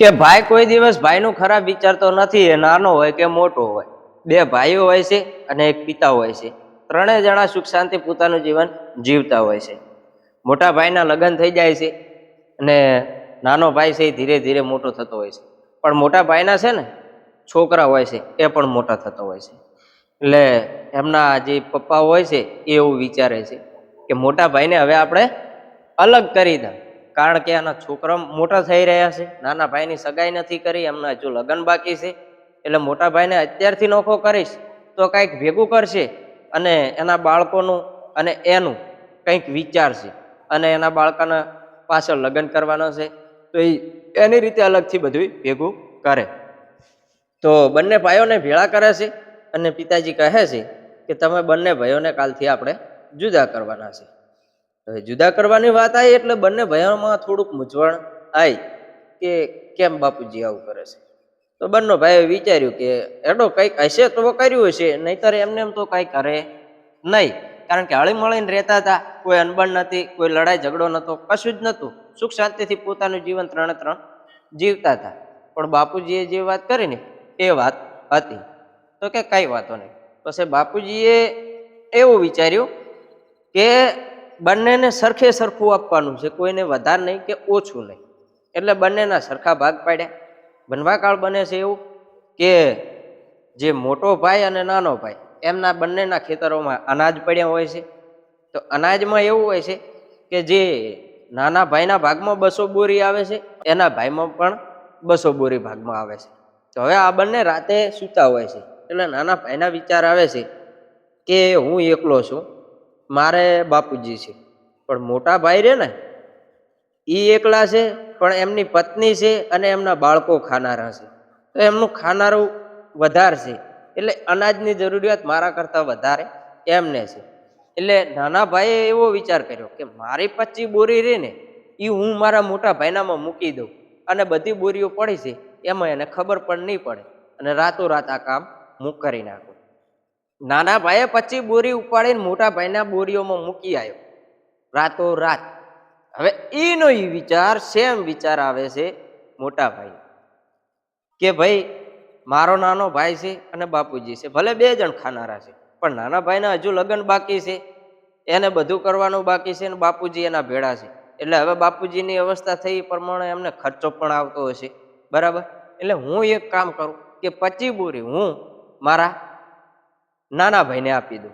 કે ભાઈ કોઈ દિવસ ભાઈનું ખરાબ વિચારતો નથી, એ નાનો હોય કે મોટો હોય. બે ભાઈઓ હોય છે અને એક પિતા હોય છે. ત્રણેય જણા સુખ શાંતિ પોતાનું જીવન જીવતા હોય છે. મોટા ભાઈના લગ્ન થઈ જાય છે અને નાનો ભાઈ છે એ ધીરે ધીરે મોટો થતો હોય છે. પણ મોટા ભાઈના છે ને, છોકરા હોય છે એ પણ મોટા થતો હોય છે. એટલે એમના જે પપ્પા હોય છે એ એવું વિચારે છે કે મોટા ભાઈને હવે આપણે અલગ કરી દે કારણ કે આના છોકરા મોટા થઈ રહ્યા છે. નાના ભાઈની સગાઈ નથી કરી, એમના હજુ લગ્ન બાકી છે. એટલે મોટા ભાઈને અત્યારથી નોખો કરીશ તો કંઈક ભેગું કરશે અને એના બાળકોનું અને એનું કંઈક વિચારશે અને એના બાળકાના પાછળ લગ્ન કરવાનો છે. તો એ એની રીતે અલગથી બધું ભેગું કરે. તો બંને ભાઈઓને ભેળા કરે છે અને પિતાજી કહે છે કે તમે બંને ભાઈઓને કાલથી આપણે જુદા કરવાના છે. હવે જુદા કરવાની વાત આવી એટલે બંને ભાઈઓમાં થોડુંક મૂંઝવણ આવી કે કેમ બાપુજી આવું કરે છે? તો બંને ભાઈએ વિચાર્યું કે એડો કંઈક હશે તો કર્યું હશે, નહીતર એમને એમ તો કંઈ કરે નહીં. કારણ કે હળીમળીને રહેતા હતા, કોઈ અનબન નથી, કોઈ લડાઈ ઝઘડો નહોતો, કશું જ નહોતું. સુખ શાંતિથી પોતાનું જીવન ત્રણે ત્રણ જીવતા હતા. પણ બાપુજીએ જે વાત કરી ને, એ વાત હતી. તો કે કઈ વાતો નહીં. પછી બાપુજીએ એવું વિચાર્યું કે બંનેને સરખે સરખું આપવાનું છે. કોઈને વધારે નહીં કે ઓછું નહીં. એટલે બંનેના સરખા ભાગ પાડ્યા. બનવાકાળ બને છે એવું કે જે મોટો ભાઈ અને નાનો ભાઈ એમના બંનેના ખેતરોમાં અનાજ પડ્યા હોય છે. તો અનાજમાં એવું હોય છે કે જે નાના ભાઈના ભાગમાં બસો બોરી આવે છે, એના ભાઈમાં પણ બસો બોરી ભાગમાં આવે છે. તો હવે આ બંને રાતે સૂતા હોય છે. એટલે નાના ભાઈના વિચાર આવે છે કે હું એકલો છું. મારે બાપુજી છે. પણ મોટા ભાઈ રે ને એ એકલા છે, પણ એમની પત્ની છે અને એમના બાળકો ખાનારા છે. તો એમનું ખાનારું વધારે છે. એટલે અનાજની જરૂરિયાત મારા કરતાં વધારે એમને છે. એટલે નાના ભાઈએ એવો વિચાર કર્યો કે મારી પચી બોરી રહી ને એ હું મારા મોટા ભાઈનામાં મૂકી દઉં. અને બધી બોરીઓ પડી છે, એમાં એને ખબર પણ નહીં પડે. અને રાતોરાત આ કામ હું કરી નાખું. નાના ભાઈએ પચી બોરી ઉપાડીને મોટા ભાઈના બોરીઓમાં મૂકી આવ્યો રાતો રાત હવે એનો એ વિચાર, સેમ વિચાર આવે છે મોટા ભાઈ. કે ભાઈ, મારો નાનો ભાઈ છે અને બાપુજી છે. ભલે બે જણ ખાનારા છે, પણ નાના ભાઈના હજુ લગ્ન બાકી છે. એને બધું કરવાનું બાકી છે અને બાપુજી એના ભેળા છે. એટલે હવે બાપુજીની અવસ્થા થઈ પ્રમાણે એમને ખર્ચો પણ આવતો હશે. બરાબર? એટલે હું એક કામ કરું કે પચી બોરી હું મારા નાના ભાઈને આપી દઉં.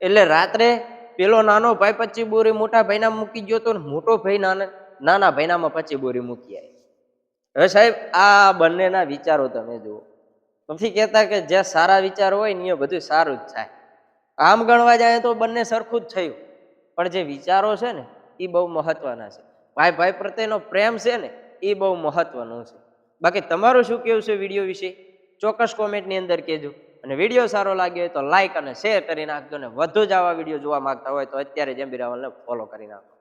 એટલે રાત્રે પેલો નાનો ભાઈ પચી બોરી મોટા ભાઈના મૂકી ગયો તો મોટો ભાઈ નાના નાના ભાઈનામાં પચી બોરી મૂકી આવી. હવે સાહેબ, આ બંનેના વિચારો તમે જુઓ. નથી કહેતા કે જે સારા વિચાર હોય ને એ બધું સારું જ થાય. આમ ગણવા જાય તો બંને સરખું જ થયું. પણ જે વિચારો છે ને એ બહુ મહત્વના છે. ભાઈ ભાઈ પ્રત્યેનો પ્રેમ છે ને એ બહુ મહત્વનો છે. બાકી તમારું શું કેવું છે વીડિયો વિશે? ચોક્કસ કોમેન્ટની અંદર કહેજો. અને વીડિયો સારો લાગ્યો હોય તો લાઇક અને શેર કરી નાખજો ને વધુ જ આવા વીડિયો જોવા માંગતા હોય તો અત્યારે જેમ બિરાવલને ફોલો કરી નાખો.